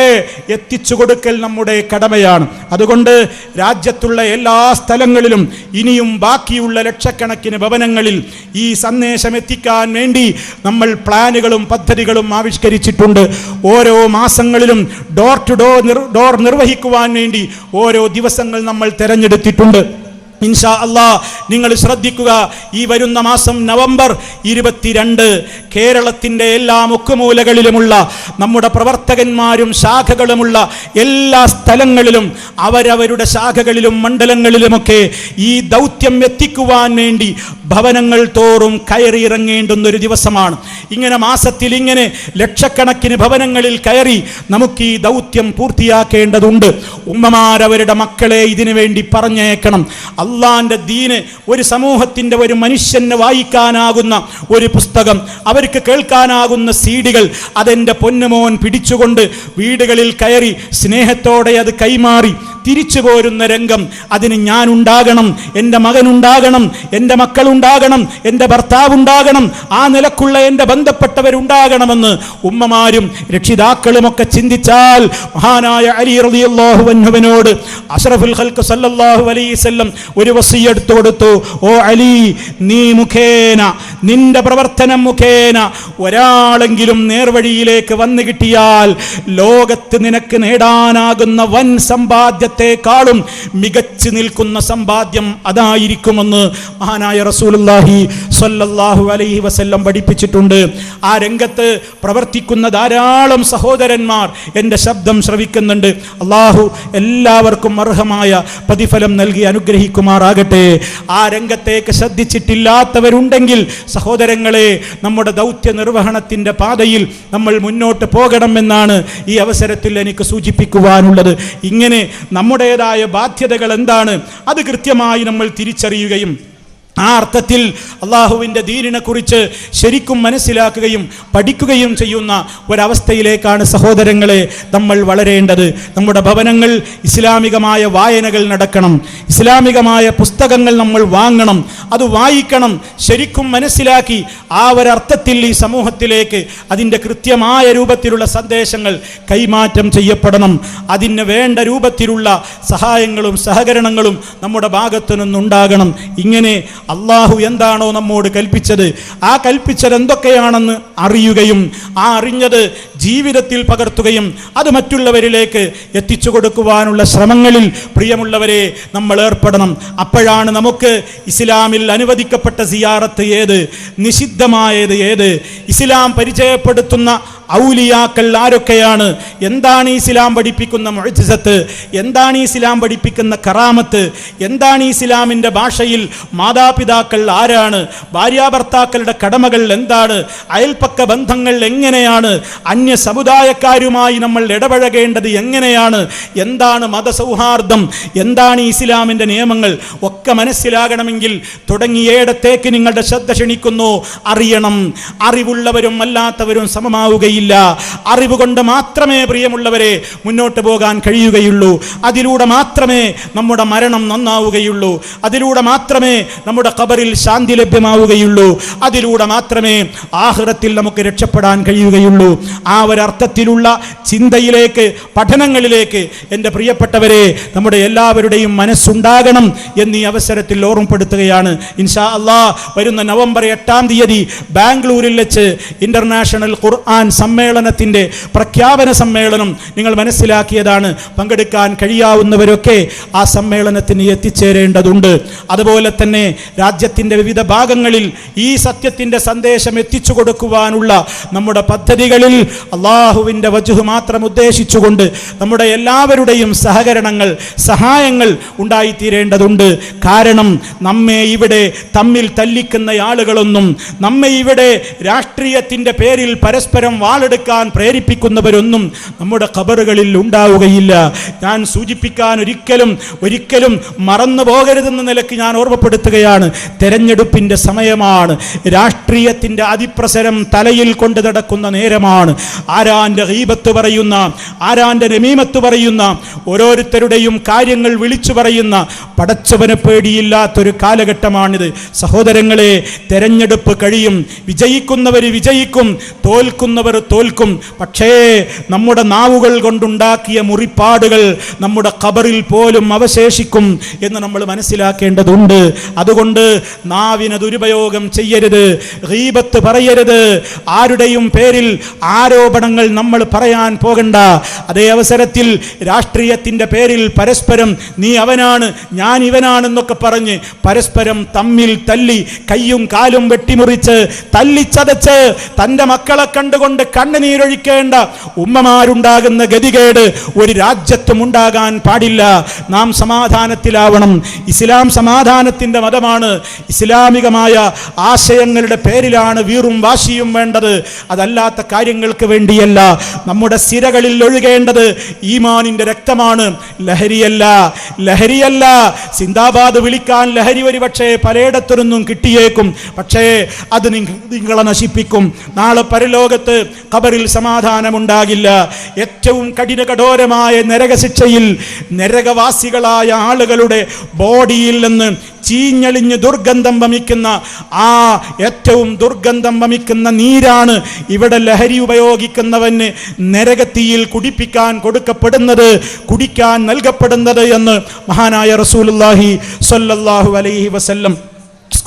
എത്തിച്ചു കൊടുക്കൽ നമ്മുടെ കടമയാണ്. അതുകൊണ്ട് രാജ്യത്തുള്ള എല്ലാ സ്ഥലങ്ങളിലും ഇനിയും ബാക്കിയുള്ള ലക്ഷക്കണക്കിന് ഭവനങ്ങളിൽ ഈ സന്ദേശം എത്തിക്കാൻ വേണ്ടി നമ്മൾ പ്ലാനുകളും പദ്ധതികളും ആവിഷ്കരിച്ചിട്ടുണ്ട്. ഓരോ മാസങ്ങളിലും ഡോർ ടു ഡോർ ഡോർ നിർവഹിക്കുവാൻ വേണ്ടി ഓരോ ദിവസങ്ങൾ നമ്മൾ തിരഞ്ഞെടുത്തിട്ടുണ്ട്. ഇൻഷാ അള്ളാ നിങ്ങൾ ശ്രദ്ധിക്കുക. ഈ വരുന്ന മാസം നവംബർ ഇരുപത്തിരണ്ട് കേരളത്തിന്റെ എല്ലാ മുക്കുമൂലകളിലുമുള്ള നമ്മുടെ പ്രവർത്തകന്മാരും ശാഖകളുമുള്ള എല്ലാ സ്ഥലങ്ങളിലും അവരവരുടെ ശാഖകളിലും മണ്ഡലങ്ങളിലുമൊക്കെ ഈ ദൗത്യം എത്തിക്കുവാൻ വേണ്ടി ഭവനങ്ങൾ തോറും കയറിയിറങ്ങേണ്ടുന്ന ഒരു ദിവസമാണ്. ഇങ്ങനെ മാസത്തിൽ ഇങ്ങനെ ലക്ഷക്കണക്കിന് ഭവനങ്ങളിൽ കയറി നമുക്ക് ഈ ദൗത്യം പൂർത്തിയാക്കേണ്ടതുണ്ട്. ഉമ്മമാരവരുടെ മക്കളെ ഇതിനു വേണ്ടി പറഞ്ഞേക്കണം. അള്ളാന്റെ ദീന് ഒരു സമൂഹത്തിന്റെ ഒരു മനുഷ്യന് വായിക്കാനാകുന്ന ഒരു പുസ്തകം. അവർക്ക് കേൾക്കാനാകുന്ന സീഡികൾ അതെന്റെ പൊന്നുമോൻ പിടിച്ചുകൊണ്ട് വീടുകളിൽ കയറി സ്നേഹത്തോടെ അത് കൈമാറി. തിരിച്ചു പോരുന്ന രംഗം. അതിന് ഞാൻ ഉണ്ടാകണം എന്റെ മകനുണ്ടാകണം എന്റെ മക്കളുണ്ടാകണം എന്റെ ഭർത്താവ് ഉണ്ടാകണം ആ നിലക്കുള്ള എന്റെ ബന്ധപ്പെട്ടവരുണ്ടാകണമെന്ന് ഉമ്മമാരും രക്ഷിതാക്കളുമൊക്കെ ചിന്തിച്ചാൽ മഹാനായ അലി റളിയല്ലാഹു അൻഹുവിനോട് അഷ്റഫുൽ ഖൽഖ് സല്ലല്ലാഹു അലൈഹി വസല്ലം ഒരു വസിയെടുത്തു കൊടുത്തു ഓ അലി നീ മുഖേന നിന്റെ പ്രവർത്തനം മുഖേന ഒരാളെങ്കിലും നേർവഴിയിലേക്ക് വന്നു കിട്ടിയാൽ ലോകത്ത് നിനക്ക് നേടാനാകുന്ന വൻ സമ്പാദ്യത്തെക്കാളും മികച്ചു നിൽക്കുന്ന സമ്പാദ്യം അതായിരിക്കുമെന്ന് മഹാനായ റസൂലുള്ളാഹി സ്വല്ലല്ലാഹു അലൈഹി വസല്ലം പഠിപ്പിച്ചിട്ടുണ്ട്. ആ രംഗത്ത് പ്രവർത്തിക്കുന്ന ധാരാളം സഹോദരന്മാർ എന്റെ ശബ്ദം ശ്രവിക്കുന്നുണ്ട്. അള്ളാഹു എല്ലാവർക്കും അർഹമായ പ്രതിഫലം നൽകി അനുഗ്രഹിക്കുമാറാകട്ടെ. ആ രംഗത്തേക്ക് ശ്രദ്ധിച്ചിട്ടില്ലാത്തവരുണ്ടെങ്കിൽ സഹോദരങ്ങളെ നമ്മുടെ ദൗത്യ നിർവഹണത്തിന്റെ പാതയിൽ നമ്മൾ മുന്നോട്ട് പോകണമെന്നാണ് ഈ അവസരത്തിൽ എനിക്ക് സൂചിപ്പിക്കുവാനുള്ളത്. ഇങ്ങനെ നമ്മുടേതായ ബാധ്യതകൾ എന്താണ്? അത് കൃത്യമായി നമ്മൾ തിരിച്ചറിയുകയും ആ അർത്ഥത്തിൽ അള്ളാഹുവിന്റെ ദീനിനെ കുറിച്ച് ശരിക്കും മനസ്സിലാക്കുകയും പഠിക്കുകയും ചെയ്യുന്ന ഒരവസ്ഥയിലേക്കാണ് സഹോദരങ്ങളെ നമ്മൾ വളരേണ്ടത്. നമ്മുടെ ഭവനങ്ങൾ ഇസ്ലാമികമായ വായനകൾ നടക്കണം. ഇസ്ലാമികമായ പുസ്തകങ്ങൾ നമ്മൾ വാങ്ങണം. അത് വായിക്കണം. ശരിക്കും മനസ്സിലാക്കി ആ ഒരർത്ഥത്തിൽ ഈ സമൂഹത്തിലേക്ക് അതിന്റെ കൃത്യമായ രൂപത്തിലുള്ള സന്ദേശങ്ങൾ കൈമാറ്റം ചെയ്യപ്പെടണം. അതിന് വേണ്ട രൂപത്തിലുള്ള സഹായങ്ങളും സഹകരണങ്ങളും നമ്മുടെ ഭാഗത്തു നിന്നുണ്ടാകണം ഇങ്ങനെ അള്ളാഹു എന്താണോ നമ്മോട് കൽപ്പിച്ചത് ആ കൽപ്പിച്ചത് എന്തൊക്കെയാണെന്ന് അറിയുകയും ആ അറിഞ്ഞത് ജീവിതത്തിൽ പകർത്തുകയും അത് മറ്റുള്ളവരിലേക്ക് എത്തിച്ചു കൊടുക്കുവാനുള്ള ശ്രമങ്ങളിൽ പ്രിയമുള്ളവരെ നമ്മൾ ഏർപ്പെടണം. അപ്പോഴാണ് നമുക്ക് ഇസ്ലാമിൽ അനുവദിക്കപ്പെട്ട സിയാറത്ത് ഏത്? നിഷിദ്ധമായത് ഏത്? ഇസ്ലാം പരിചയപ്പെടുത്തുന്ന ഔലിയാക്കൾ ആരൊക്കെയാണ്? എന്താണ് ഇസ്ലാം പഠിപ്പിക്കുന്ന മുഴജിസത്ത് എന്താണ് ഇസ്ലാം പഠിപ്പിക്കുന്ന കറാമത്ത്? എന്താണ് ഇസ്ലാമിന്റെ ഭാഷയിൽ മാതാപിതാക്കൾ ആരാണ്? ഭാര്യാഭർത്താക്കളുടെ കടമകൾ എന്താണ്? അയൽപ്പക്ക ബന്ധങ്ങൾ എങ്ങനെയാണ്? അന്യ സമുദായക്കാരുമായി നമ്മൾ ഇടപഴകേണ്ടത് എങ്ങനെയാണ്? എന്താണ് മതസൗഹാർദ്ദം? എന്താണ് ഇസ്ലാമിന്റെ നിയമങ്ങൾ? ഒക്കെ മനസ്സിലാകണമെങ്കിൽ തുടങ്ങിയേടത്തേക്ക് നിങ്ങളുടെ ശ്രദ്ധ ക്ഷണിക്കുന്നു. അറിയണം. അറിവുള്ളവരും അല്ലാത്തവരും സമമാവുകയില്ല. അറിവ് കൊണ്ട് മാത്രമേ പ്രിയമുള്ളവരെ മുന്നോട്ട് പോകാൻ കഴിയുകയുള്ളൂ. അതിലൂടെ മാത്രമേ നമ്മുടെ മരണം നന്നാവുകയുള്ളൂ. അതിലൂടെ മാത്രമേ നമ്മുടെ കബറിൽ ശാന്തി ലഭ്യമാവുകയുള്ളൂ. അതിലൂടെ മാത്രമേ ആഹ്റത്തിൽ നമുക്ക് രക്ഷപ്പെടാൻ കഴിയുകയുള്ളൂ. ആ ഒരർത്ഥത്തിലുള്ള ചിന്തയിലേക്ക് പഠനങ്ങളിലേക്ക് എന്റെ പ്രിയപ്പെട്ടവരെ നമ്മുടെ എല്ലാവരുടെയും മനസ്സുണ്ടാകണം എന്നീ അവസരത്തിൽ ഓർമ്മപ്പെടുത്തുകയാണ്. ഇൻഷാ അള്ളാ വരുന്ന നവംബർ എട്ടാം തീയതി ബാംഗ്ലൂരിൽ വെച്ച് ഇന്റർനാഷണൽ ഖുർആൻ സമ്മേളനത്തിന്റെ പ്രഖ്യാപന സമ്മേളനം നിങ്ങൾ മനസ്സിലാക്കിയതാണ്. പങ്കെടുക്കാൻ കഴിയാവുന്നവരൊക്കെ ആ സമ്മേളനത്തിന് എത്തിച്ചേരേണ്ടതുണ്ട്. അതുപോലെ തന്നെ രാജ്യത്തിന്റെ വിവിധ ഭാഗങ്ങളിൽ ഈ സത്യത്തിന്റെ സന്ദേശം എത്തിച്ചു കൊടുക്കുവാനുള്ള നമ്മുടെ പദ്ധതികളിൽ അള്ളാഹുവിന്റെ വജുഹ് മാത്രം ഉദ്ദേശിച്ചുകൊണ്ട് നമ്മുടെ എല്ലാവരുടെയും സഹകരണങ്ങൾ സഹായങ്ങൾ ഉണ്ടായിത്തീരേണ്ടതുണ്ട്. കാരണം നമ്മെ ഇവിടെ തമ്മിൽ തല്ലിക്കുന്ന ആളുകളൊന്നും നമ്മെ ഇവിടെ രാഷ്ട്രീയത്തിന്റെ പേരിൽ പരസ്പരം വാളെടുക്കാൻ പ്രേരിപ്പിക്കുന്നവരൊന്നും നമ്മുടെ ഖബറുകളിൽ ഉണ്ടാവുകയില്ല. ഞാൻ സൂചിപ്പിക്കാൻ ഒരിക്കലും ഒരിക്കലും മറന്നു പോകരുതെന്ന നിലയ്ക്ക് ഞാൻ ഓർമ്മപ്പെടുത്തുകയാണ്. തെരഞ്ഞെടുപ്പിന്റെ സമയമാണ്. രാഷ്ട്രീയത്തിന്റെ അതിപ്രസരം തലയിൽ കൊണ്ട് നടക്കുന്ന നേരമാണ്. ആരാന്റെ ഹീബത്ത് പറയുന്ന ആരാന്റെ രമീമത്ത് പറയുന്ന ഓരോരുത്തരുടെയും കാര്യങ്ങൾ വിളിച്ചു പറയുന്ന പടച്ചവനെ പേടിയില്ലാത്തൊരു കാലഘട്ടമാണിത്. സഹോദരങ്ങളെ തെരഞ്ഞെടുപ്പ് കഴിയും. വിജയിക്കുന്നവർ വിജയിക്കും തോൽക്കുന്നവർ തോൽക്കും. പക്ഷേ നമ്മുടെ നാവുകൾ കൊണ്ടുണ്ടാക്കിയ മുറിപ്പാടുകൾ നമ്മുടെ ഖബറിൽ പോലും അവശേഷിക്കും എന്ന് നമ്മൾ മനസ്സിലാക്കേണ്ടതുണ്ട്. അതുകൊണ്ട് നാവിന് ദുരുപയോഗം ചെയ്യരുത് റീബത്ത് പറയരുത്. ആരുടെയും പേരിൽ ആരോപണങ്ങൾ നമ്മൾ പറയാൻ പോകണ്ട. അതേ അവസരത്തിൽ രാഷ്ട്രീയത്തിന്റെ പേരിൽ പരസ്പരം നീ അവനാണ് ഞാൻ ഇവനാണെന്നൊക്കെ പറഞ്ഞ് പരസ്പരം തമ്മിൽ തല്ലി കയ്യും കാലും വെട്ടിമുറിച്ച് തല്ലിച്ചതച്ച് തന്റെ മക്കളെ കണ്ടുകൊണ്ട് കണ്ണുനീരൊഴിക്കേണ്ട ഉമ്മമാരുണ്ടാകുന്ന ഗതികേട് ഒരു രാജ്യത്തും ഉണ്ടാകാൻ പാടില്ല. നാം സമാധാനത്തിലാവണം. ഇസ്ലാം സമാധാനത്തിന്റെ മതമാണ്. ഇസ്ലാമികമായ ആശയങ്ങളുടെ പേരിലാണ് വീറും വാശിയും വേണ്ടത്. അതല്ലാത്ത കാര്യങ്ങൾക്ക് വേണ്ടിയല്ല. നമ്മുടെ സിരകളിൽ ഒഴുകേണ്ടത് ഈമാനിന്റെ രക്തമാണ്. ലഹരിയല്ല ലഹരിയല്ല. സിന്ദാബാദ് വിളിക്കാൻ ലഹരി ഒരു പക്ഷേ പലയിടത്തുനിന്നും കിട്ടിയേക്കും. പക്ഷേ അത് നിങ്ങ- നിങ്ങളെ നശിപ്പിക്കും. നാളെ പരലോകത്ത് കബറിൽ സമാധാനമുണ്ടാകില്ല. ഏറ്റവും കഠിന കഠോരമായ നരകശിക്ഷയിൽ നരകവാസികളായ ആളുകളുടെ ബോഡിയിൽ നിന്ന് ചീഞ്ഞളിഞ്ഞ് ദുർഗന്ധം വമിക്കുന്ന ആ ഏറ്റവും ദുർഗന്ധം വമിക്കുന്ന നീരാണ് ഇവിടെ ലഹരി ഉപയോഗിക്കുന്നവന് നരകത്തിയിൽ കുടിപ്പിക്കാൻ കൊടുക്കപ്പെടുന്നത് കുടിക്കാൻ നൽകപ്പെടുന്നത് എന്ന് മഹാനായ റസൂലുള്ളാഹി സ്വല്ലല്ലാഹു അലൈഹി വസല്ലം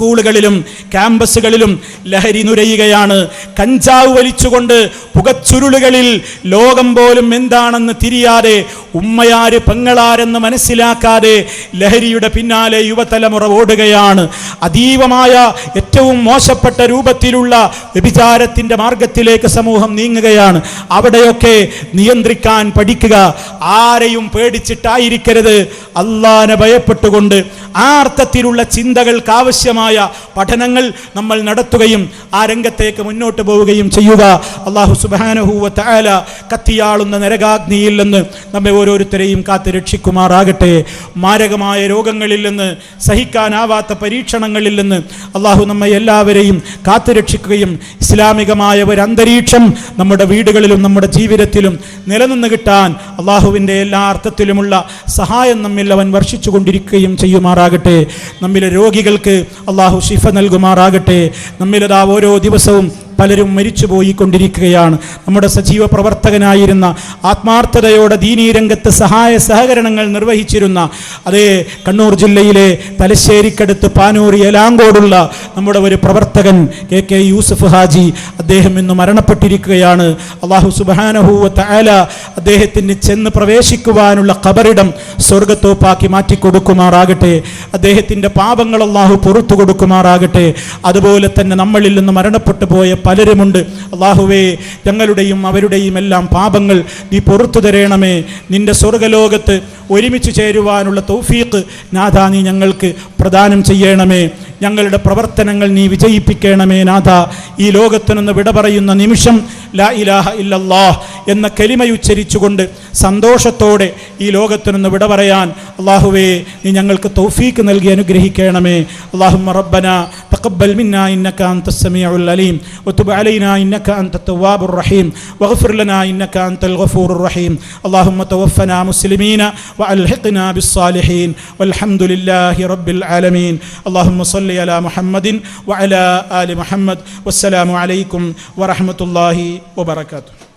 സ്കൂളുകളിലും ക്യാമ്പസുകളിലും ലഹരി നുരയുകയാണ്. കഞ്ചാവ് വലിച്ചുകൊണ്ട് പുകച്ചുരുളുകളിൽ ലോകം പോലും എന്താണെന്ന് തിരിയാതെ ഉമ്മയാര് പെങ്ങളാരെന്ന് മനസ്സിലാക്കാതെ ലഹരിയുടെ പിന്നാലെ യുവതലമുറ ഓടുകയാണ്. അതീവമായ ഏറ്റവും മോശപ്പെട്ട രൂപത്തിലുള്ള വ്യഭിചാരത്തിന്റെ മാർഗത്തിലേക്ക് സമൂഹം നീങ്ങുകയാണ്. അവിടെയൊക്കെ നിയന്ത്രിക്കാൻ പഠിക്കുക. ആരെയും പേടിച്ചിട്ടായിരിക്കരുത്. അള്ളാനെ ഭയപ്പെട്ടുകൊണ്ട് ആ അർത്ഥത്തിലുള്ള ചിന്തകൾക്ക് ആവശ്യമായ പഠനങ്ങൾ നമ്മൾ നടത്തുകയും ആ രംഗത്തേക്ക് മുന്നോട്ട് പോവുകയും ചെയ്യുക. അള്ളാഹു സുബാനഹൂവത്ത് തആല കത്തിയാളുന്ന നരകാഗ്നിയിൽ നിന്ന് നമ്മെ ഓരോരുത്തരെയും കാത്ത് രക്ഷിക്കുമാറാകട്ടെ. മാരകമായ രോഗങ്ങളിൽ നിന്ന് സഹിക്കാനാവാത്ത പരീക്ഷണങ്ങളിൽ നിന്ന് അള്ളാഹു നമ്മെ എല്ലാവരെയും കാത്തുരക്ഷിക്കുകയും ഇസ്ലാമികമായ ഒരു അന്തരീക്ഷം നമ്മുടെ വീടുകളിലും നമ്മുടെ ജീവിതത്തിലും നിലനിന്ന് കിട്ടാൻ അള്ളാഹുവിന്റെ എല്ലാ അർത്ഥത്തിലുമുള്ള സഹായം നമ്മിൽ അവൻ വർഷിച്ചു കൊണ്ടിരിക്കുകയും ചെയ്യുമാറാകട്ടെ. നമ്മിലെ രോഗികൾക്ക് അള്ളാഹു ഷിഫ നൽകുമാറാകട്ടെ. നമ്മിലതാ ഓരോ ദിവസവും പലരും മരിച്ചു പോയിക്കൊണ്ടിരിക്കുകയാണ് നമ്മുടെ സജീവ പ്രവർത്തകനായിരുന്ന ആത്മാർത്ഥതയോടെ ദീനീ രംഗത്ത് സഹായ സഹകരണങ്ങൾ നിർവഹിച്ചിരുന്ന അതേ കണ്ണൂർ ജില്ലയിലെ തലശ്ശേരിക്കടുത്ത് പാനൂർ എലാങ്കോടുള്ള നമ്മുടെ ഒരു പ്രവർത്തകൻ കെ കെ യൂസഫ് ഹാജി അദ്ദേഹം ഇന്ന് മരണപ്പെട്ടിരിക്കുകയാണ്. അള്ളാഹു സുബാനഹൂവത്ത് ആല അദ്ദേഹത്തിന് ചെന്ന് പ്രവേശിക്കുവാനുള്ള ഖബറിടം സ്വർഗത്തോപ്പാക്കി മാറ്റിക്കൊടുക്കുമാറാകട്ടെ. അദ്ദേഹത്തിന്റെ പാപങ്ങൾ അള്ളാഹു പുറത്തു കൊടുക്കുമാറാകട്ടെ അതുപോലെ തന്നെ നമ്മളിൽ നിന്ന് മരണപ്പെട്ടു പോയ പലരുമുണ്ട്. അള്ളാഹുവേ ഞങ്ങളുടെയും അവരുടെയും എല്ലാം പാപങ്ങൾ നീ പുറത്തു തരണമേ. നിന്റെ സ്വർഗലോകത്ത് ഒരുമിച്ച് ചേരുവാനുള്ള തൗഫീഖ് നാഥ നീ ഞങ്ങൾക്ക് പ്രദാനം ചെയ്യണമേ. ഞങ്ങളുടെ പ്രവർത്തനങ്ങൾ നീ വിജയിപ്പിക്കണമേ നാഥ. ഈ ലോകത്തു നിന്ന് വിട പറയുന്ന നിമിഷം ലാ ഇലാഹ ഇല്ലല്ലാഹ് എന്ന കലിമയുച്ചരിച്ചുകൊണ്ട് സന്തോഷത്തോടെ ഈ ലോകത്തു നിന്ന് വിട പറയാൻ അള്ളാഹുവേ നീ ഞങ്ങൾക്ക് തൗഫീക്ക് നൽകി അനുഗ്രഹിക്കണമേ അള്ളാഹുമ്മ റബ്ബന تقبل منا إنك أنت السميع العليم وتب علينا إنك أنت التواب الرحيم واغفر لنا إنك أنت الغفور الرحيم اللهم توفنا مسلمين وألحقنا بالصالحين والحمد لله رب العالمين اللهم صل على محمد وعلى آل محمد والسلام عليكم ورحمة الله wa barakatuh